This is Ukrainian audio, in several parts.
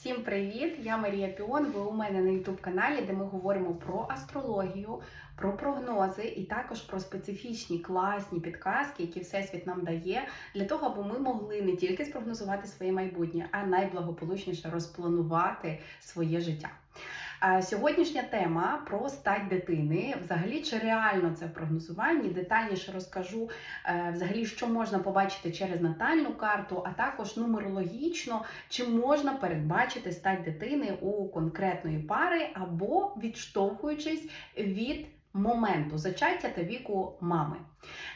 Всім привіт! Я Марія Піон. Ви у мене на youtube каналі, де ми говоримо про астрологію, про прогнози і також про специфічні класні підказки, які всесвіт нам дає, для того, аби ми могли не тільки спрогнозувати своє майбутнє, а найблагополучніше розпланувати своє життя. Сьогоднішня тема про стать дитини. Взагалі, чи реально це в прогнозуванні? Детальніше розкажу е, взагалі, що можна побачити через натальну карту, а також нумерологічно, чи можна передбачити стать дитини у конкретної пари або відштовхуючись від моменту зачаття та віку мами.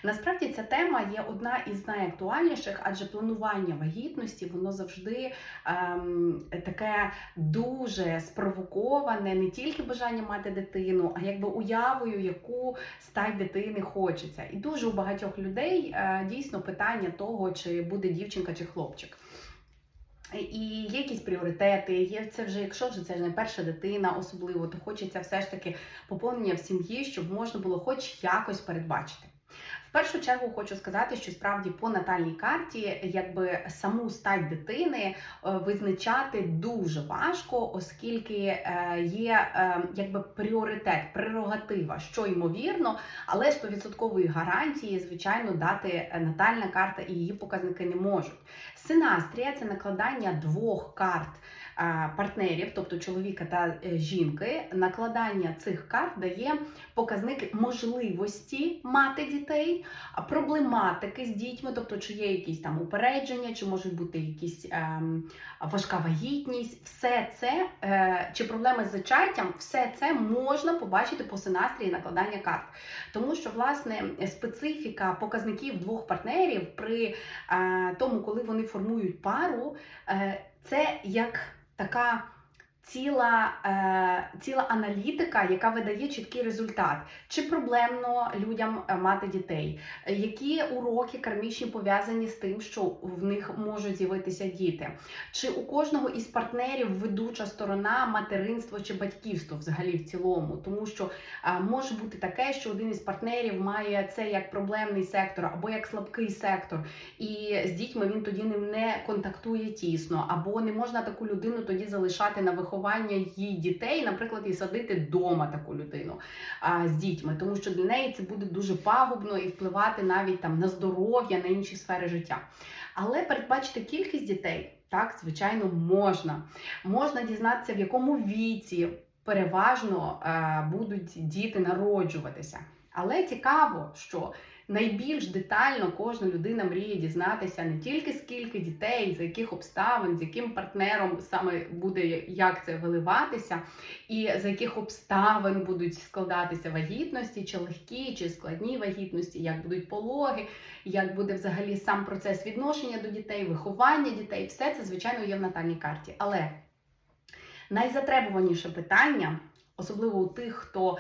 Насправді ця тема є одна із найактуальніших, адже планування вагітності воно завжди ем, таке дуже спровоковане, не тільки бажання мати дитину, а якби уявою, яку стать дитини хочеться. І дуже у багатьох людей е, дійсно питання того, чи буде дівчинка чи хлопчик. І є якісь пріоритети, є це вже, якщо вже це ж не перша дитина, особливо, то хочеться все ж таки поповнення в сім'ї, щоб можна було хоч якось передбачити. В першу чергу хочу сказати, що справді по натальній карті, якби саму стать дитини е, визначати дуже важко, оскільки е, є е, якби пріоритет, прерогатива, що ймовірно, але 100% гарантії, звичайно, дати натальна карта і її показники не можуть. Синастрія це накладання двох карт партнерів, тобто чоловіка та жінки. Накладання цих карт дає показники можливості мати дітей, проблематики з дітьми, тобто чи є якісь там упередження, чи можуть бути якісь ем, важка вагітність, все це е, чи проблеми з зачаттям, все це можна побачити по синастрії накладання карт. Тому що власне специфіка показників двох партнерів при е, тому, коли вони формують пару, е, це як така ціла е, ціла аналітика, яка видає чіткий результат, чи проблемно людям е, мати дітей, які уроки кармічні пов'язані з тим, що в них можуть з'явитися діти, чи у кожного із партнерів ведуча сторона материнство чи батьківство взагалі в цілому, тому що е, може бути таке, що один із партнерів має це як проблемний сектор або як слабкий сектор, і з дітьми він тоді ним не контактує тісно, або не можна таку людину тоді залишати на виховання виховання її дітей, наприклад, і садити вдома таку людину а, з дітьми, тому що для неї це буде дуже пагубно і впливати навіть там на здоров'я, на інші сфери життя. Але передбачити кількість дітей так, звичайно, можна. Можна дізнатися, в якому віці переважно е, будуть діти народжуватися. Але цікаво, що найбільш детально кожна людина мріє дізнатися не тільки скільки дітей, за яких обставин, з яким партнером саме буде як це виливатися, і за яких обставин будуть складатися вагітності, чи легкі, чи складні вагітності, як будуть пологи, як буде взагалі сам процес відношення до дітей, виховання дітей. Все це, звичайно, є в натальній карті. Але найзатребуваніше питання особливо у тих, хто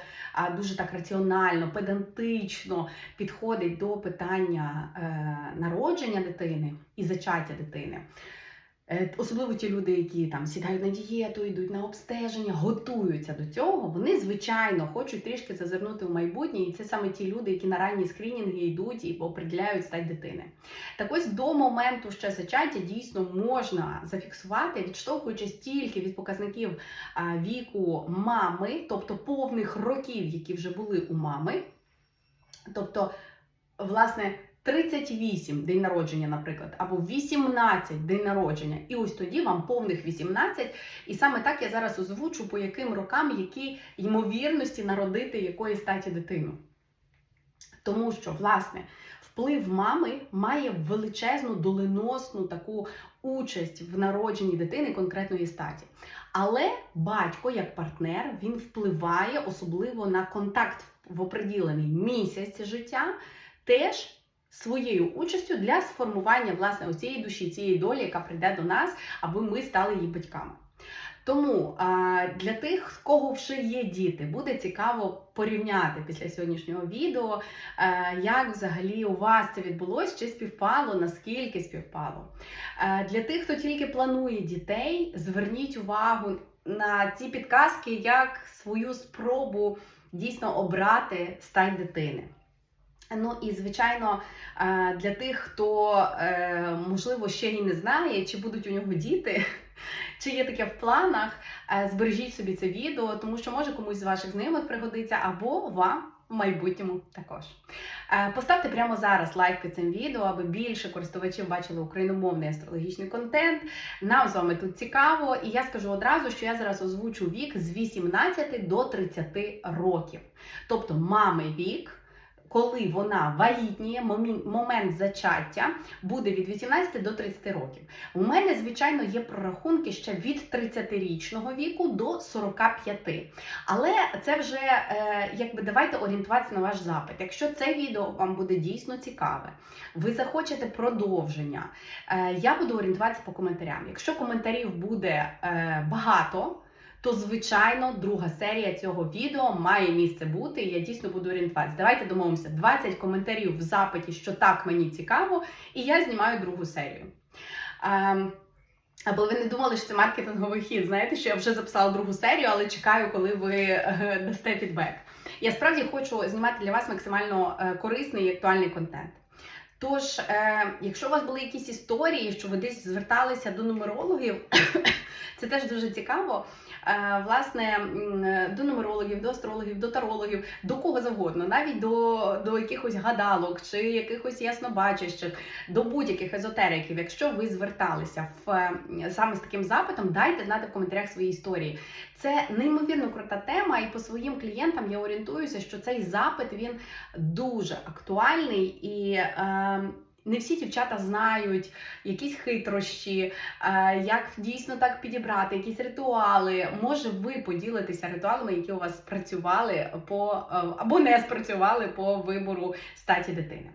дуже так раціонально, педантично підходить до питання е, народження дитини і зачаття дитини. Е, особливо ті люди, які там сідають на дієту, йдуть на обстеження, готуються до цього. Вони, звичайно, хочуть трішки зазирнути в майбутнє, і це саме ті люди, які на ранні скринінги йдуть і определяють стать дитини. Так ось до моменту ще зачаття дійсно можна зафіксувати, відштовхуючись тільки від показників віку мами, тобто повних років, які вже були у мами. Тобто, власне. 38 день народження, наприклад, або 18 день народження, і ось тоді вам повних 18. І саме так я зараз озвучу, по яким рокам які ймовірності народити якої статі дитину. Тому що, власне, вплив мами має величезну доленосну таку участь в народженні дитини конкретної статі. Але батько, як партнер, він впливає особливо на контакт в оприділений місяць життя, теж своєю участю для сформування власне цієї душі, цієї долі, яка прийде до нас, аби ми стали її батьками. Тому для тих, в кого вже є діти, буде цікаво порівняти після сьогоднішнього відео, як взагалі у вас це відбулося, чи співпало, наскільки співпало. Для тих, хто тільки планує дітей, зверніть увагу на ці підказки як свою спробу дійсно обрати стать дитини. Ну і звичайно, для тих, хто е, можливо ще й не знає, чи будуть у нього діти, Чи є таке в планах? Е, Збережіть собі це відео, тому що може комусь з ваших знайомих пригодиться, або вам в майбутньому також. Е, Поставте прямо зараз лайк під цим відео, аби більше користувачів бачили україномовний астрологічний контент. Нам з вами тут цікаво, і я скажу одразу, що я зараз озвучу вік з 18 до 30 років. Тобто мами вік. Коли вона вагітніє, момент зачаття буде від 18 до 30 років. У мене, звичайно, є прорахунки ще від 30-річного віку до 45. Але це вже е, якби давайте орієнтуватися на ваш запит. Якщо це відео вам буде дійсно цікаве, ви захочете продовження, е, я буду орієнтуватися по коментарям. Якщо коментарів буде е, багато, то звичайно друга серія цього відео має місце бути, і я дійсно буду орієнтуватися. Давайте домовимося 20 коментарів в запиті, що так мені цікаво, і я знімаю другу серію. Ем, або ви не думали, що це маркетинговий хід. Знаєте, що я вже записала другу серію, але чекаю, коли ви е, дасте фідбек. Я справді хочу знімати для вас максимально е, корисний і актуальний контент. Тож, е, якщо у вас були якісь історії, що ви десь зверталися до нумерологів, це теж дуже цікаво. Е, власне, до нумерологів, до астрологів, до тарологів, до кого завгодно, навіть до, до якихось гадалок чи якихось яснобачащих, до будь-яких езотериків. Якщо ви зверталися в е, саме з таким запитом, дайте знати в коментарях свої історії. Це неймовірно крута тема, і по своїм клієнтам я орієнтуюся, що цей запит він дуже актуальний і. Е, не всі дівчата знають якісь хитрощі, е, як дійсно так підібрати, якісь ритуали. Може, ви поділитеся ритуалами, які у вас спрацювали по е, або не спрацювали по вибору статі дитини.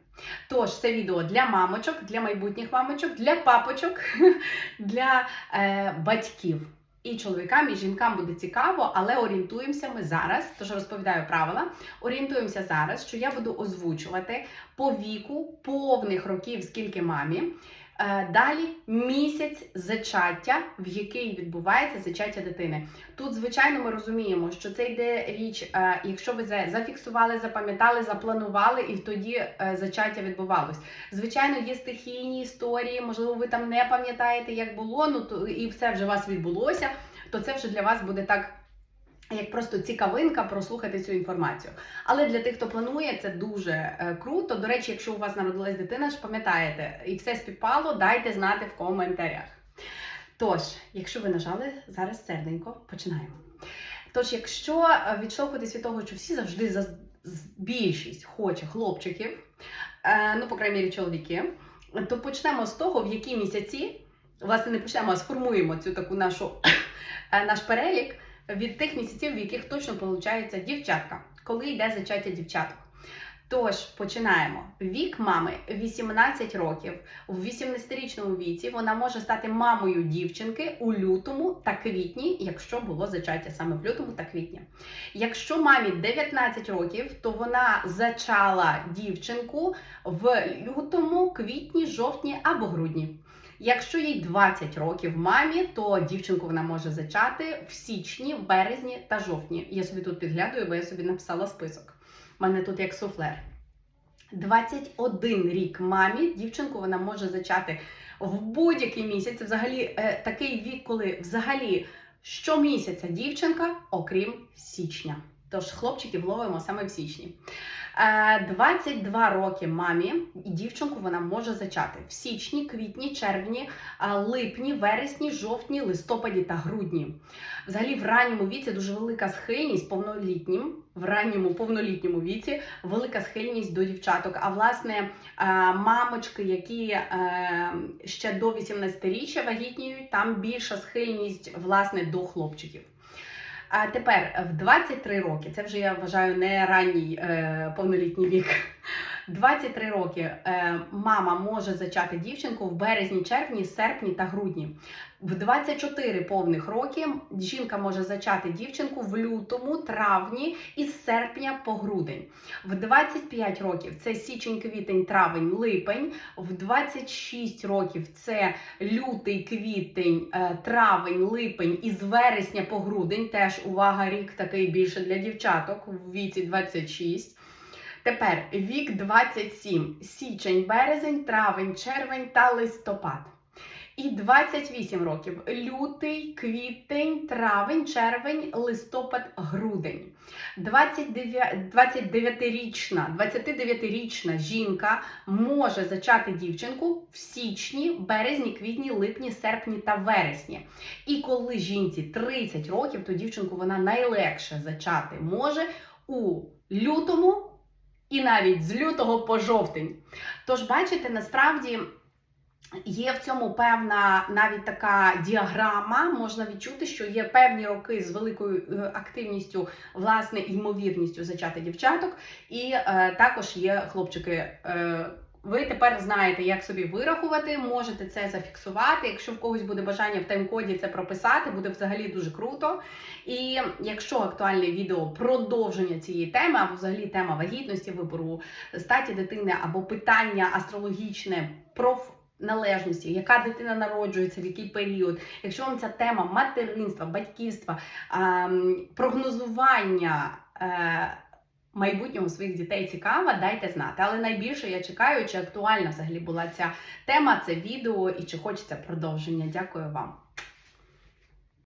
Тож, це відео для мамочок, для майбутніх мамочок, для папочок, для е, батьків. І чоловікам, і жінкам буде цікаво, але орієнтуємося ми зараз. Тож розповідаю правила. Орієнтуємося зараз, що я буду озвучувати по віку повних років, скільки мамі. Е, Далі місяць зачаття, в який відбувається зачаття дитини. Тут, звичайно, ми розуміємо, що це йде річ, е, якщо ви зафіксували, запам'ятали, запланували, і тоді е, зачаття відбувалось. Звичайно, є стихійні історії, можливо, ви там не пам'ятаєте, як було, ну то і все вже у вас відбулося, то це вже для вас буде так. Як просто цікавинка прослухати цю інформацію. Але для тих, хто планує, це дуже е, круто. До речі, якщо у вас народилась дитина, ж пам'ятаєте, і все співпало, дайте знати в коментарях. Тож, якщо ви нажали зараз серденько, починаємо. Тож, якщо е, відштовхуватись від того, що всі завжди за більшість хоче хлопчиків, е, ну, по крайній мірі, чоловіки, то почнемо з того, в які місяці, власне, не почнемо, а сформуємо цю таку нашу е, наш перелік від тих місяців, в яких точно получається дівчатка, коли йде зачаття дівчаток. Тож починаємо. Вік мами 18 років. У 18-річному віці вона може стати мамою дівчинки у лютому та квітні, якщо було зачаття саме в лютому та квітні. Якщо мамі 19 років, то вона зачала дівчинку в лютому, квітні, жовтні або грудні. Якщо їй 20 років мамі, то дівчинку вона може зачати в січні, березні та жовтні. Я собі тут підглядую, бо я собі написала список. У мене тут як суфлер. 21 рік мамі дівчинку вона може зачати в будь-який місяць. Це взагалі е, такий вік, коли взагалі щомісяця дівчинка, окрім січня. Тож хлопчиків ловимо саме в січні. Е, 22 роки мамі і дівчинку вона може зачати в січні, квітні, червні, е, липні, вересні, жовтні, листопаді та грудні. Взагалі, в ранньому віці дуже велика схильність повнолітнім, в ранньому повнолітньому віці велика схильність до дівчаток. А власне, е, мамочки, які е, ще до 18-річчя вагітніють, там більша схильність власне до хлопчиків. А тепер в 23 роки, це вже я вважаю не ранній е, повнолітній вік. 23 роки е, мама може зачати дівчинку в березні, червні, серпні та грудні. В 24 повних роки жінка може зачати дівчинку в лютому, травні і з серпня по грудень. В 25 років це січень, квітень, травень, липень. В 26 років це лютий, квітень, е, травень, липень і з вересня по грудень. Теж увага, рік такий більше для дівчаток в віці 26. Тепер вік 27, січень, березень, травень, червень та листопад. І 28 років: лютий, квітень, травень, червень, листопад, грудень. 29 29-річна, 29-річна жінка може зачати дівчинку в січні, березні, квітні, липні, серпні та вересні. І коли жінці 30 років, то дівчинку вона найлегше зачати може у лютому і навіть з лютого по жовтень. Тож, бачите, насправді. Є в цьому певна навіть така діаграма. Можна відчути, що є певні роки з великою е, активністю, власне, ймовірністю зачати дівчаток, і е, також є хлопчики. Е, ви тепер знаєте, як собі вирахувати, можете це зафіксувати. Якщо в когось буде бажання в тайм-коді це прописати, буде взагалі дуже круто. І якщо актуальне відео продовження цієї теми, або взагалі тема вагітності, вибору статі дитини, або питання астрологічне про належності, яка дитина народжується, в який період. Якщо вам ця тема материнства, батьківства, прогнозування. Майбутнього своїх дітей цікава, дайте знати. Але найбільше я чекаю, чи актуальна взагалі була ця тема, це відео і чи хочеться продовження. Дякую вам.